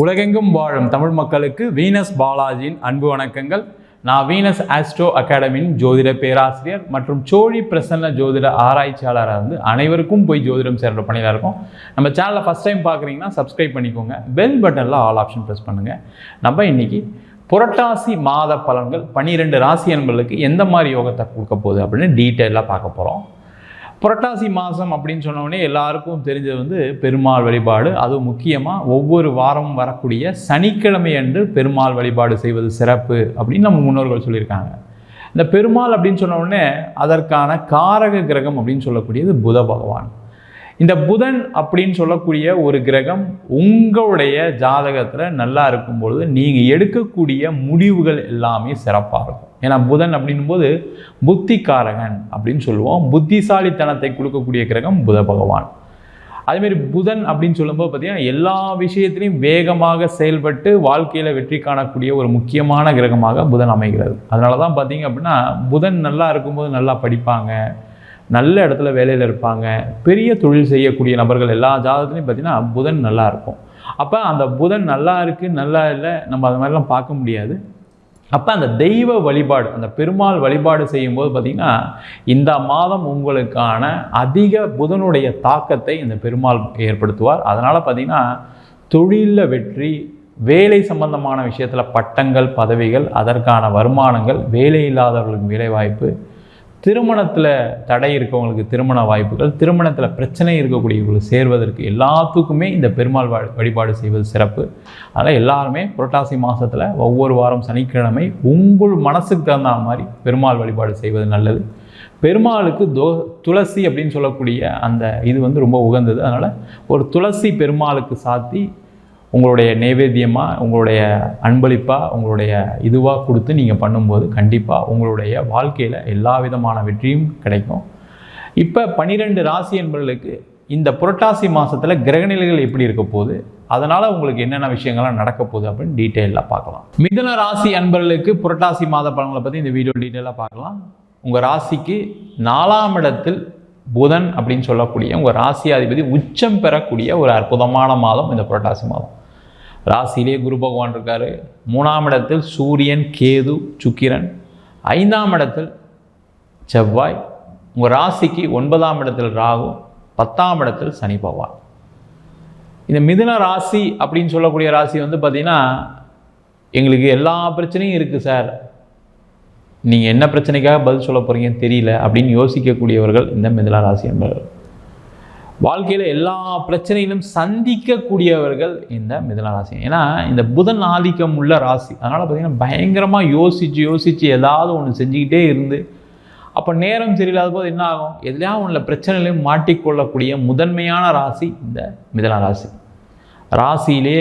உலகெங்கும் வாழும் தமிழ் மக்களுக்கு வீனஸ் பாலாஜியின் அன்பு வணக்கங்கள். நான் வீனஸ் ஆஸ்ட்ரோ அகாடமியின் ஜோதிட பேராசிரியர் மற்றும் சோழி பிரசன்ன ஜோதிட ஆராய்ச்சியாளராக இருந்து அனைவருக்கும் போய் ஜோதிடம் சேர்ற பணியில் இருக்கும். நம்ம சேனலை ஃபஸ்ட் டைம் பார்க்குறீங்கன்னா சப்ஸ்கிரைப் பண்ணிக்கோங்க. பெல் பட்டனில் ஆல் ஆப்ஷன் ப்ரெஸ் பண்ணுங்கள் நம்ம இன்னைக்கு புரட்டாசி மாத பலன்கள் பன்னிரெண்டு ராசி அன்பர்களுக்கு எந்த மாதிரி யோகத்தை கொடுக்க போகுது அப்படின்னு டீட்டெயிலாக பார்க்க போகிறோம் புரட்டாசி மாதம் அப்படின்னு சொன்னோடனே எல்லாருக்கும் தெரிஞ்சது வந்து பெருமாள் வழிபாடு. அதுவும் முக்கியமாக ஒவ்வொரு வாரமும் வரக்கூடிய சனிக்கிழமை அன்று பெருமாள் வழிபாடு செய்வது சிறப்பு அப்படின்னு நம்ம முன்னோர்கள் சொல்லியிருக்காங்க. இந்த பெருமாள் அப்படின்னு சொன்ன உடனே அதற்கான காரக கிரகம் அப்படின்னு சொல்லக்கூடியது புத பகவான். இந்த புதன் அப்படின்னு சொல்லக்கூடிய ஒரு கிரகம் உங்களுடைய ஜாதகத்தில் நல்லா இருக்கும் பொழுது நீங்கள் எடுக்கக்கூடிய முடிவுகள் எல்லாமே சிறப்பாக இருக்கும். ஏன்னா புதன் அப்படின்னும் போது அப்படின்னு சொல்லுவோம். புத்திசாலித்தனத்தை கொடுக்கக்கூடிய கிரகம் புத பகவான். அதேமாரி புதன் அப்படின்னு சொல்லும்போது பார்த்தீங்கன்னா எல்லா விஷயத்திலையும் வேகமாக செயல்பட்டு வாழ்க்கையில் வெற்றி காணக்கூடிய ஒரு முக்கியமான கிரகமாக புதன் அமைகிறது. அதனால தான் பார்த்தீங்க அப்படின்னா புதன் நல்லா இருக்கும்போது நல்லா படிப்பாங்க. நல்ல இடத்துல வேலையில் இருப்பாங்க. பெரிய தொழில் செய்யக்கூடிய நபர்கள் எல்லா ஜாதகத்துலையும் பார்த்தீங்கன்னா புதன் நல்லா இருக்கும். அப்போ அந்த புதன் நல்லா இருக்குது நல்லா இல்லை நம்ம அது மாதிரிலாம் பார்க்க முடியாது. அப்போ அந்த தெய்வ வழிபாடு அந்த பெருமாள் வழிபாடு செய்யும்போது பார்த்திங்கன்னா இந்த மாதம் உங்களுக்கான அதிக புதனுடைய தாக்கத்தை இந்த பெருமாள் ஏற்படுத்துவார். அதனால் பார்த்திங்கன்னா தொழிலில் வெற்றி வேலை சம்பந்தமான விஷயத்தில் பட்டங்கள் பதவிகள் அதற்கான வருமானங்கள் வேலை இல்லாதவர்களுக்கு வேலைவாய்ப்பு திருமணத்தில் தடை இருக்கவங்களுக்கு திருமண வாய்ப்புகள் திருமணத்தில் பிரச்சனை இருக்கக்கூடியவங்களுக்கு சேர்வதற்கு எல்லாத்துக்குமே இந்த பெருமாள் வழிபாடு செய்வது சிறப்பு. அதனால் எல்லாருமே புரட்டாசி மாதத்தில் ஒவ்வொரு வாரம் சனிக்கிழமை உங்கள் மனசுக்கு தகுந்த மாதிரி பெருமாள் வழிபாடு செய்வது நல்லது. பெருமாளுக்கு தோ துளசி அப்படின்னு சொல்லக்கூடிய அந்த இது வந்து ரொம்ப உகந்தது. அதனால் ஒரு துளசி பெருமாளுக்கு சாத்தி உங்களுடைய நைவேத்தியமாக உங்களுடைய அன்பளிப்பாக உங்களுடைய இதுவாக கொடுத்து நீங்கள் பண்ணும்போது கண்டிப்பாக உங்களுடைய வாழ்க்கையில் எல்லா விதமான வெற்றியும் கிடைக்கும். இப்போ பன்னிரெண்டு ராசி என்பவர்களுக்கு இந்த புரட்டாசி மாதத்தில் கிரகநிலைகள் எப்படி இருக்க போகுது? அதனால் உங்களுக்கு என்னென்ன விஷயங்கள்லாம் நடக்க போகுது அப்படின்னு டீட்டெயிலாக பார்க்கலாம். மிதுன ராசி அன்பர்களுக்கு புரட்டாசி மாத பலன்களை பற்றி இந்த வீடியோ டீட்டெயிலாக பார்க்கலாம். உங்கள் ராசிக்கு நாலாம் இடத்தில் புதன் அப்படின்னு சொல்லக்கூடிய உங்கள் ராசியாதிபதி உச்சம் பெறக்கூடிய ஒரு அற்புதமான மாதம் இந்த புரட்டாசி மாதம். ராசியிலே குரு பகவான் இருக்கார். மூணாம் இடத்தில் சூரியன் கேது சுக்கிரன். ஐந்தாம் இடத்தில் செவ்வாய். உங்கள் ராசிக்கு ஒன்பதாம் இடத்தில் ராகு பத்தாம் இடத்தில் சனி பகவான். இந்த மிதுன ராசி அப்படின்னு சொல்லக்கூடிய ராசி வந்து பார்த்திங்கன்னா எங்களுக்கு எல்லா பிரச்சனையும் இருக்குது சார். நீங்கள் என்ன பிரச்சனைக்காக பதில் சொல்ல போகிறீங்கன்னு தெரியல அப்படின்னு யோசிக்கக்கூடியவர்கள் இந்த மிதுன ராசி என்பவர்கள். வாழ்க்கையில் எல்லா பிரச்சனையிலும் சந்திக்கக்கூடியவர்கள் இந்த மிதுன ராசி. ஏன்னா இந்த புதன் ஆதிக்கம் உள்ள ராசி. அதனால் பார்த்திங்கன்னா பயங்கரமாக யோசித்து யோசித்து ஏதாவது ஒன்று செஞ்சுக்கிட்டே இருந்து அப்போ நேரம் சரியில்லாத போது என்ன ஆகும்? எதுலையாவது ஒன்றில் பிரச்சனையிலையும் மாட்டிக்கொள்ளக்கூடிய முதன்மையான ராசி இந்த மிதன ராசி. ராசியிலே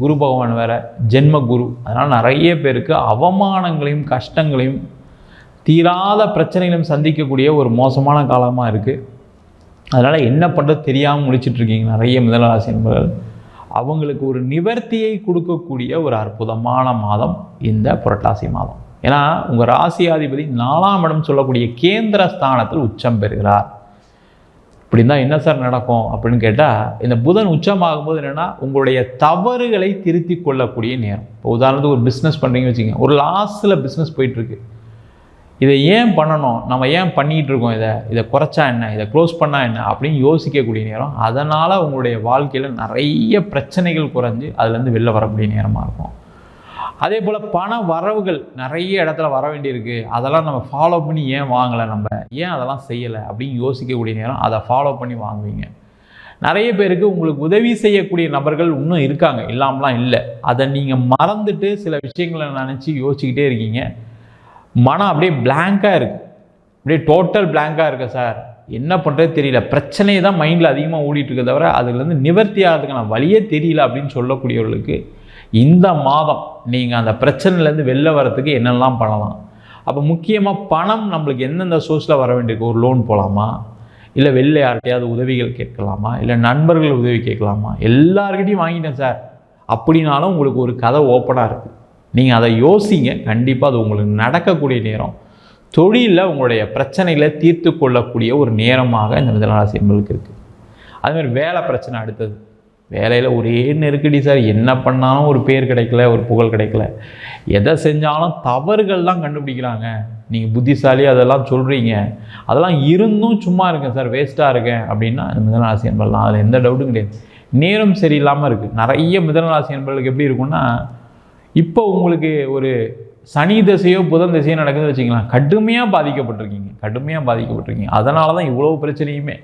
குரு பகவான் வேற ஜென்ம குரு. அதனால் நிறைய பேருக்கு அவமானங்களையும் கஷ்டங்களையும் தீராத பிரச்சனைகளையும் சந்திக்கக்கூடிய ஒரு மோசமான காலமாக இருக்குது அதனால் என்ன பண்ணுறது தெரியாமல் முழிச்சிட்டு இருக்கீங்க. நிறைய மிதனராசி நண்பர்கள். அவங்களுக்கு ஒரு நிவர்த்தியை கொடுக்கக்கூடிய ஒரு அற்புதமான மாதம் இந்த புரட்டாசி மாதம். ஏன்னா உங்கள் ராசியாதிபதி நாலாம் இடம் சொல்லக்கூடிய கேந்திர ஸ்தானத்தில் உச்சம் பெறுகிறார். இப்படி தான் என்ன சார் நடக்கும் அப்படின்னு கேட்டால் இந்த புதன் உச்சமாகும்போது என்னென்னா உங்களுடைய தவறுகளை திருத்தி கொள்ளக்கூடிய நேரம். இப்போ உதாரணத்துக்கு ஒரு பிஸ்னஸ் பண்ணுறீங்கன்னு வச்சுக்கோங்க. ஒரு லாஸில் பிஸ்னஸ் போயிட்டுருக்கு இதை ஏன் பண்ணணும்? நம்ம ஏன் பண்ணிகிட்டு இருக்கோம் இதை? இதை குறைச்சா என்ன? இதை க்ளோஸ் பண்ணால் என்ன? அப்படின்னு யோசிக்கக்கூடிய நேரம். அதனால் உங்களுடைய வாழ்க்கையில் நிறைய பிரச்சனைகள் குறைஞ்சு அதுலேருந்து வெளில வரக்கூடிய நேரமாக இருக்கும். அதே போல் பண வரவுகள் நிறைய இடத்துல வர வேண்டியிருக்கு. அதெல்லாம் நம்ம ஃபாலோ பண்ணி ஏன் வாங்கலை நம்ம? ஏன் அதெல்லாம் செய்யலை? அப்படின்னு யோசிக்கக்கூடிய நேரம். அதை ஃபாலோ பண்ணி வாங்குவீங்க. நிறைய பேருக்கு உங்களுக்கு உதவி செய்யக்கூடிய நபர்கள் இன்னும் இருக்காங்க. இல்லாமலாம் இல்லை. அதை நீங்கள் மறந்துட்டு சில விஷயங்களை நினச்சி யோசிச்சுக்கிட்டே இருக்கீங்க. மனம் அப்படியே பிளாங்காக இருக்குது அப்படியே டோட்டல் பிளாங்காக இருக்குது இருக்கு சார் என்ன பண்ணுறது தெரியல. பிரச்சனையை தான் மைண்டில் அதிகமாக ஓடிட்டுருக்க தவிர அதுலேருந்து நிவர்த்தி ஆகிறதுக்கான வழியே தெரியல அப்படின்னு சொல்லக்கூடியவர்களுக்கு இந்த மாதம் நீங்கள் அந்த பிரச்சனையிலேருந்து வெளில வரத்துக்கு என்னெல்லாம் பண்ணலாம்? அப்போ முக்கியமாக பணம் நம்மளுக்கு எந்தெந்த சோர்ஸில் வர வேண்டியிருக்கு? ஒரு லோன் போகலாமா இல்லை வெளில யார்கிட்டையாவது உதவிகள் கேட்கலாமா? இல்லை நண்பர்கள் உதவி கேட்கலாமா? எல்லார்கிட்டையும் வாங்கிட்டேன் சார் அப்படின்னாலும் உங்களுக்கு ஒரு கதை ஓப்பனாக இருக்குது நீங்கள் அதை யோசிங்க. கண்டிப்பாக அது உங்களுக்கு நடக்கக்கூடிய நேரம். தொழிலில் உங்களுடைய பிரச்சனைகளை தீர்த்து கொள்ளக்கூடிய ஒரு நேரமாக இந்த மிதனராசி என்பதுக்கு இருக்குது அதுமாதிரி வேலை பிரச்சனை அடுத்தது. வேலையில் ஒரே நெருக்கடி சார். என்ன பண்ணாலும் ஒரு பேர் கிடைக்கல ஒரு புகழ் கிடைக்கல. எதை செஞ்சாலும் தவறுகள் தான் கண்டுபிடிக்கிறாங்க. நீங்கள் புத்திசாலி அதெல்லாம் சொல்கிறீங்க அதெல்லாம் இருந்தும் சும்மா இருக்கேன் சார் வேஸ்ட்டாக இருக்கேன் அப்படின்னா இந்த மிதனராசி என்பதெல்லாம் அதில் எந்த டவுட்டும் கிடையாது. நேரம் சரியில்லாமல் இருக்குது நிறைய மிதனராசி என்பர்களுக்கு எப்படி இருக்கும்னா இப்போ உங்களுக்கு ஒரு சனி திசையோ புதன் திசையோ நடக்குதுன்னு வச்சுக்கலாம் கடுமையாக பாதிக்கப்பட்டிருக்கீங்க. கடுமையாக பாதிக்கப்பட்டிருக்கீங்க. அதனால தான் இவ்வளோ பிரச்சனையுமே.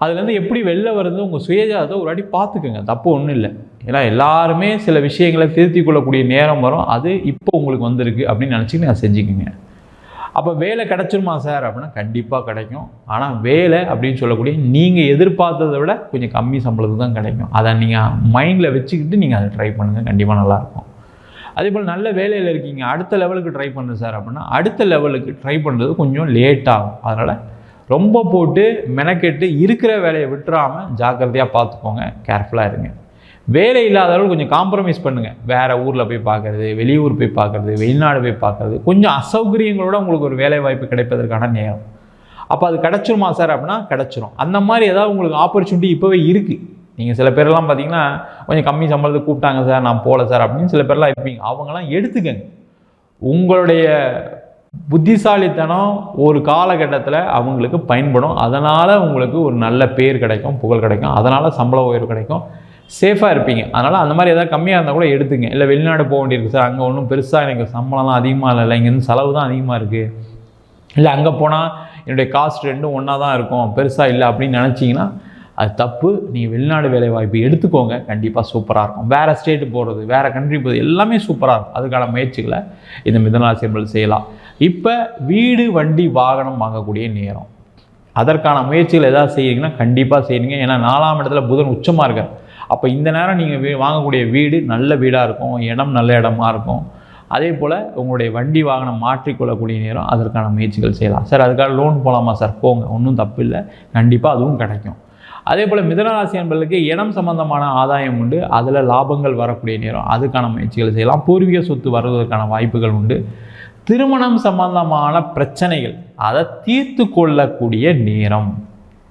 அதுலேருந்து எப்படி வெளில வருது உங்கள் சுயஜாதத்தை ஒரு வாட்டி பார்த்துக்குங்க. தப்பு ஒன்றும் இல்லை. ஏன்னா எல்லாருமே சில விஷயங்களை திருத்திக் கொள்ளக்கூடிய நேரம் வரும். அது இப்போ உங்களுக்கு வந்திருக்கு அப்படின்னு நினச்சிக்கிட்டு நான் செஞ்சுக்கோங்க. அப்போ வேலை கிடச்சிருமா சார்? அப்படின்னா கண்டிப்பாக கிடைக்கும். ஆனால் வேலை அப்படின்னு சொல்லக்கூடிய நீங்கள் எதிர்பார்த்ததை விட கொஞ்சம் கம்மி சம்பளத்துக்கு தான் கிடைக்கும். அதை நீங்கள் மைண்டில் வச்சுக்கிட்டு நீங்கள் அதை ட்ரை பண்ணுங்கள் கண்டிப்பாக நல்லாயிருக்கும். அதே போல் நல்ல வேலையில் இருக்கீங்க. அடுத்த லெவலுக்கு ட்ரை பண்ணுங்க சார் அப்படின்னா அடுத்த லெவலுக்கு ட்ரை பண்ணுறது கொஞ்சம் லேட் ஆகும். அதனால் ரொம்ப போட்டு மெனக்கெட்டு இருக்கிற வேலையை விட்டுறாமல் ஜாக்கிரதையாக பார்த்துக்கோங்க. கேர்ஃபுல்லாக இருங்க. வேலை இல்லாதவர்கள் கொஞ்சம் காம்ப்ரமைஸ் பண்ணுங்கள் வேறு ஊரில் போய் பார்க்குறது வெளியூர் போய் பார்க்குறது வெளிநாடு போய் பார்க்குறது. கொஞ்சம் அசௌகரியங்களோட உங்களுக்கு ஒரு வேலை வாய்ப்பு கிடைப்பதற்கான நேரம். அப்போ அது கிடச்சிருமா சார் அப்படின்னா கிடச்சிரும். அந்த மாதிரி ஏதாவது உங்களுக்கு ஆப்பர்ச்சுனிட்டி இப்போவே இருக்குது நீங்கள் சில பேரெல்லாம் பார்த்தீங்கன்னா கொஞ்சம் கம்மி சம்பளத்துக்கு கூப்பிட்டாங்க சார் நான் போகல சார் அப்படின்னு சில பேர்லாம் இருப்பீங்க. அவங்கெல்லாம் எடுத்துக்கங்க. உங்களுடைய புத்திசாலித்தனம் ஒரு காலகட்டத்தில் அவங்களுக்கு பயன்படும். அதனால் உங்களுக்கு ஒரு நல்ல பேர் கிடைக்கும் புகழ் கிடைக்கும். அதனால் சம்பள உயர்வு கிடைக்கும். சேஃபாக இருப்பீங்க. அதனால் அந்த மாதிரி ஏதாவது கம்மியாக இருந்தால் கூட எடுத்துங்க. இல்லை வெளிநாடு போக வேண்டியிருக்கு. சார் அங்கே ஒன்றும் பெருசாக எனக்கு சம்பளம்லாம் அதிகமாக இல்லை. இங்கேருந்து செலவு தான் அதிகமாக இருக்குது இல்லை அங்கே போனால் என்னுடைய காஸ்ட் ரெண்டும் ஒன்றா தான் இருக்கும். பெருசாக இல்லை அப்படின்னு நினச்சிங்கன்னா அது தப்பு. நீங்கள் வெளிநாடு வேலை வாய்ப்பு எடுத்துக்கோங்க. கண்டிப்பாக சூப்பராக இருக்கும். வேறு ஸ்டேட்டு போகிறது வேறு கண்ட்ரி போகிறது எல்லாமே சூப்பராக இருக்கும். அதுக்கான முயற்சிகளை இந்த மிதனராசியர்கள் செய்யலாம். இப்போ வீடு வண்டி வாகனம் வாங்கக்கூடிய நேரம். அதற்கான முயற்சிகள் எதாவது செய்கிறீங்கன்னா கண்டிப்பாக செய்யுங்க. ஏன்னா நாலாம் இடத்துல புதன் உச்சமாக இருக்கார். அப்போ இந்த நேரம் நீங்கள் வீ வாங்கக்கூடிய வீடு நல்ல வீடாக இருக்கும் இடம் நல்ல இடமா இருக்கும். அதே போல் உங்களுடைய வண்டி வாகனம் மாற்றிக்கொள்ளக்கூடிய நேரம் அதற்கான முயற்சிகள் செய்யலாம். சார் அதுக்காக லோன் போகலாமா சார்? போங்க ஒன்றும் தப்பு இல்லை. கண்டிப்பாக அதுவும் கிடைக்கும். அதே போல் மிதனராசி என்பதற்கு இடம் சம்பந்தமான ஆதாயம் உண்டு. அதில் லாபங்கள் வரக்கூடிய நேரம் அதுக்கான முயற்சிகள் செய்யலாம். பூர்வீக சொத்து வருவதற்கான வாய்ப்புகள் உண்டு. திருமணம் சம்பந்தமான பிரச்சனைகள் அதை தீர்த்து கொள்ளக்கூடிய நேரம்.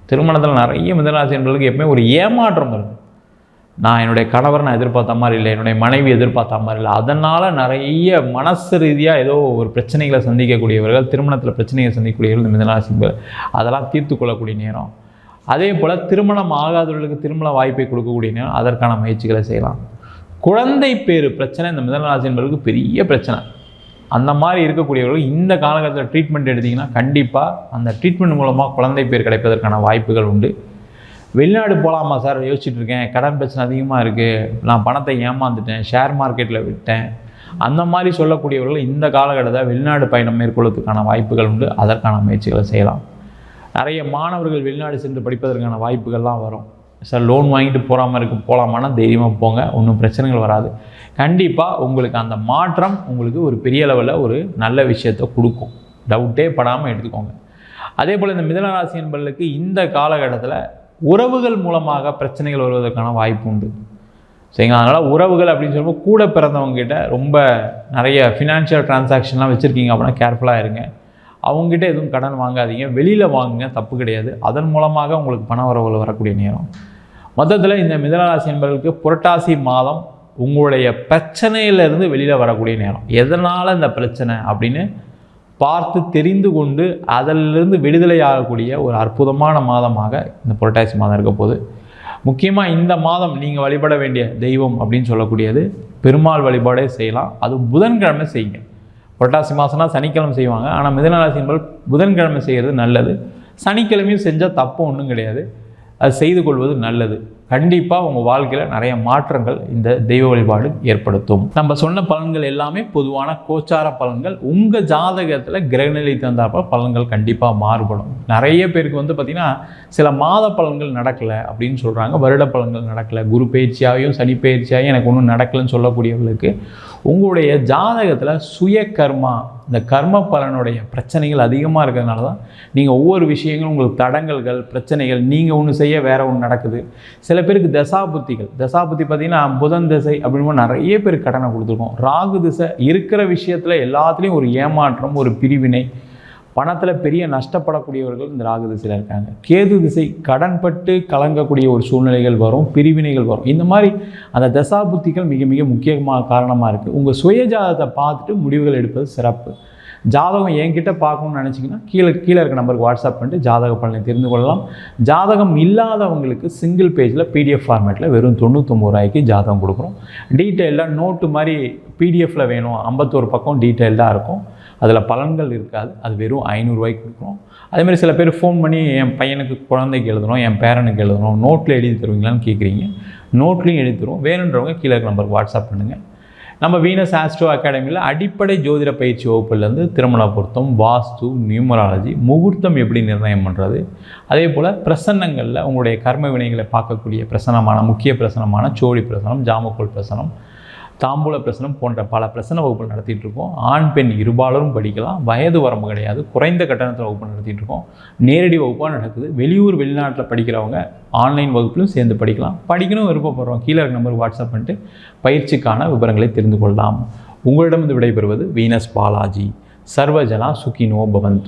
திருமணத்தில் நிறைய மிதனராசி என்பதற்கு எப்பவுமே ஒரு ஏமாற்றம் வருது. நான் என்னுடைய கணவர் நான் எதிர்பார்த்த மாதிரி இல்லை என்னுடைய மனைவி எதிர்பார்த்த மாதிரி இல்லை. அதனால் நிறைய மனசு ரீதியாக ஏதோ ஒரு பிரச்சனைகளை சந்திக்கக்கூடியவர்கள் திருமணத்தில் பிரச்சனைகளை சந்திக்கக்கூடியவர்கள் இந்த மிதனராசி அதெல்லாம் தீர்த்து கொள்ளக்கூடிய நேரம். அதே போல் திருமணம் ஆகாதவர்களுக்கு திருமண வாய்ப்பை கொடுக்கக்கூடிய நேரம் அதற்கான முயற்சிகளை செய்யலாம். குழந்தை பேர் பிரச்சனை இந்த மிதனராசி என்பதற்கு பெரிய பிரச்சனை. அந்த மாதிரி இருக்கக்கூடியவர்கள் இந்த காலகட்டத்தில் ட்ரீட்மெண்ட் எடுத்திங்கன்னா கண்டிப்பாக அந்த ட்ரீட்மெண்ட் மூலமாக குழந்தை பேர் கிடைப்பதற்கான வாய்ப்புகள் உண்டு. வெளிநாடு போகலாமா சார்? யோசிச்சுட்டு இருக்கேன் கடன் பிரச்சனை அதிகமாக இருக்குது நான் பணத்தை ஏமாந்துட்டேன். ஷேர் மார்க்கெட்டில் விட்டேன். அந்த மாதிரி சொல்லக்கூடியவர்கள் இந்த காலகட்டத்தில் வெளிநாடு பயணம் மேற்கொள்வதற்கான வாய்ப்புகள் உண்டு. அதற்கான முயற்சிகளை செய்யலாம். நிறைய மாணவர்கள் வெளிநாடு சென்று படிப்பதற்கான வாய்ப்புகள்லாம் வரும். சார் லோன் வாங்கிட்டு போகாமல் இருக்கு போகலாமான்னா தைரியமாக போங்க. ஒன்றும் பிரச்சனைகள் வராது. கண்டிப்பாக உங்களுக்கு அந்த மாற்றம் உங்களுக்கு ஒரு பெரிய லெவலில் ஒரு நல்ல விஷயத்தை கொடுக்கும். டவுட்டே படாமல் எடுத்துக்கோங்க. அதே போல் இந்த மிதனராசி என்பர்களுக்கு இந்த காலகட்டத்தில் உறவுகள் மூலமாக பிரச்சனைகள் வருவதற்கான வாய்ப்பு உண்டு. சரிங்களா? அதனால் உறவுகள் அப்படின்னு சொல்லும்போது கூட பிறந்தவங்க கிட்ட ரொம்ப நிறைய ஃபினான்ஷியல் டிரான்சாக்ஷன்லாம் வச்சுருக்கீங்க அப்படின்னா கேர்ஃபுல்லாக இருங்க. அவங்ககிட்ட எதுவும் கடன் வாங்காதீங்க. வெளியில் வாங்குங்க தப்பு கிடையாது. அதன் மூலமாக உங்களுக்கு பண உறவுகள் வரக்கூடிய நேரம். மொத்தத்தில் இந்த மிதனராசி என்பவர்களுக்கு புரட்டாசி மாதம் உங்களுடைய பிரச்சனையிலேருந்து வெளியில் வரக்கூடிய நேரம். எதனால் இந்த பிரச்சனை அப்படின்னு பார்த்து தெரிந்து கொண்டு அதிலிருந்து விடுதலை ஆகக்கூடிய ஒரு அற்புதமான மாதமாக இந்த புரட்டாசி மாதம் இருக்க போகுது. முக்கியமாக இந்த மாதம் நீங்கள் வழிபட வேண்டிய தெய்வம் அப்படின்னு சொல்லக்கூடியது பெருமாள் வழிபாடே செய்யலாம். அது புதன்கிழமை செய்யுங்க. புரட்டாசி மாதம்னா சனிக்கிழமை செய்வாங்க. ஆனால் மிதனராசி என்பது புதன்கிழமை செய்கிறது நல்லது. சனிக்கிழமையும் செஞ்சால் தப்பு ஒன்றும் கிடையாது. அது செய்து கொள்வது நல்லது. கண்டிப்பாக உங்கள் வாழ்க்கையில் நிறைய மாற்றங்கள் இந்த தெய்வ வழிபாடு ஏற்படுத்தும். நம்ம சொன்ன பலன்கள் எல்லாமே பொதுவான கோச்சார பலன்கள். உங்கள் ஜாதகத்தில் கிரகநிலை தந்தாப்ப பலன்கள் கண்டிப்பாக மாறுபடும். நிறைய பேருக்கு வந்து பார்த்திங்கன்னா சில மாத பலன்கள் நடக்கலை அப்படின்னு சொல்கிறாங்க வருட பலன்கள் நடக்கலை. குரு பயிற்சியாகவும் சனி பயிற்சியாகவும் எனக்கு ஒன்றும் நடக்கலைன்னு சொல்லக்கூடியவர்களுக்கு உங்களுடைய ஜாதகத்தில் சுய கர்மா இந்த கர்ம பலனுடைய பிரச்சனைகள் அதிகமாக இருக்கிறதுனால தான் நீங்கள் ஒவ்வொரு விஷயங்களும் உங்களுக்கு தடங்கல்கள் பிரச்சனைகள் நீங்கள் ஒன்று செய்ய வேறு ஒன்று நடக்குது. சில பேருக்கு தசாபுத்திகள். தசாபுத்தி பார்த்திங்கன்னா புதன் திசை அப்படின்னு நிறைய பேர் கடனை கொடுத்துருக்கோம். ராகு திசை இருக்கிற விஷயத்தில் எல்லாத்துலேயும் ஒரு ஏமாற்றம் ஒரு பிரிவினை பணத்தில் பெரிய நஷ்டப்படக்கூடியவர்கள் இந்த ராகு திசையில் இருக்காங்க. கேது திசை கடன்பட்டு கலங்கக்கூடிய ஒரு சூழ்நிலைகள் வரும் பிரிவினைகள் வரும். இந்த மாதிரி அந்த தசா புத்திகள் மிக மிக முக்கியமாக காரணமாக இருக்குது உங்கள் சுயஜாதத்தை பார்த்துட்டு முடிவுகள் எடுப்பது சிறப்பு. ஜாதகம் என்கிட்ட பார்க்கணும்னு நினச்சிங்கன்னா கீழே கீழே இருக்க நம்பருக்கு வாட்ஸ்அப் பண்ணிட்டு ஜாதக பலனை தெரிந்து கொள்ளலாம். ஜாதகம் இல்லாதவங்களுக்கு சிங்கிள் பேஜில் பிடிஎஃப் ஃபார்மேட்டில் வெறும் தொண்ணூத்தொம்பது ரூபாய்க்கு ஜாதகம் கொடுக்குறோம். டீட்டெயிலாக நோட்டு மாதிரி பிடிஎஃப்பில் வேணும். ஐம்பத்தோரு பக்கம் டீட்டெயில்டாக இருக்கும். அதில் பலன்கள் இருக்காது. அது வெறும் ஐநூறுரூவாய்க்கு கொடுக்குறோம். அதேமாதிரி சில பேர் ஃபோன் பண்ணி என் பையனுக்கு குழந்தைக்கு எழுதணும் என் பேரனுக்கு எழுதணும் நோட்டில் எழுதி தருவீங்களான்னு கேட்குறீங்க. நோட்லேயும் எழுதி தருவோம். வேணுன்றவங்க கீழே நம்பருக்கு வாட்ஸ்அப் பண்ணுங்கள் நம்ம வீனஸ் ஆஸ்ட்ரோ அகாடமியில் அடிப்படை ஜோதிட பயிற்சி வகுப்புலேருந்து திருமண பொருத்தம் வாஸ்து நியூமராலஜி முகூர்த்தம் எப்படி நிர்ணயம் பண்ணுறது அதே போல் பிரசன்னங்களில் உங்களுடைய கர்ம வினைகளை பார்க்கக்கூடிய பிரசனமான முக்கிய பிரசனமான சோழி பிரசனம் ஜாமக்கோல் பிரசனம் தாம்பூல பிரசனம் போன்ற பல பிரசன வகுப்புகள் நடத்திட்டு இருக்கோம் ஆண் பெண் இருபாலரும் படிக்கலாம். வயது வரம்பு கிடையாது. குறைந்த கட்டணத்தில் வகுப்பு நடத்திட்டு இருக்கோம் நேரடி வகுப்பாக நடக்குது. வெளியூர் வெளிநாட்டில் படிக்கிறவங்க ஆன்லைன் வகுப்பிலும் சேர்ந்து படிக்கலாம். படிக்கணும் விருப்பப்படுறோம். கீழே இருக்க வாட்ஸ்அப் பண்ணிட்டு பயிற்சிக்கான விவரங்களை தெரிந்து கொள்ளலாம். உங்களிடமிருந்து விடைபெறுவது வீனஸ் பாலாஜி. சர்வஜனா சுகினோ பவந்து.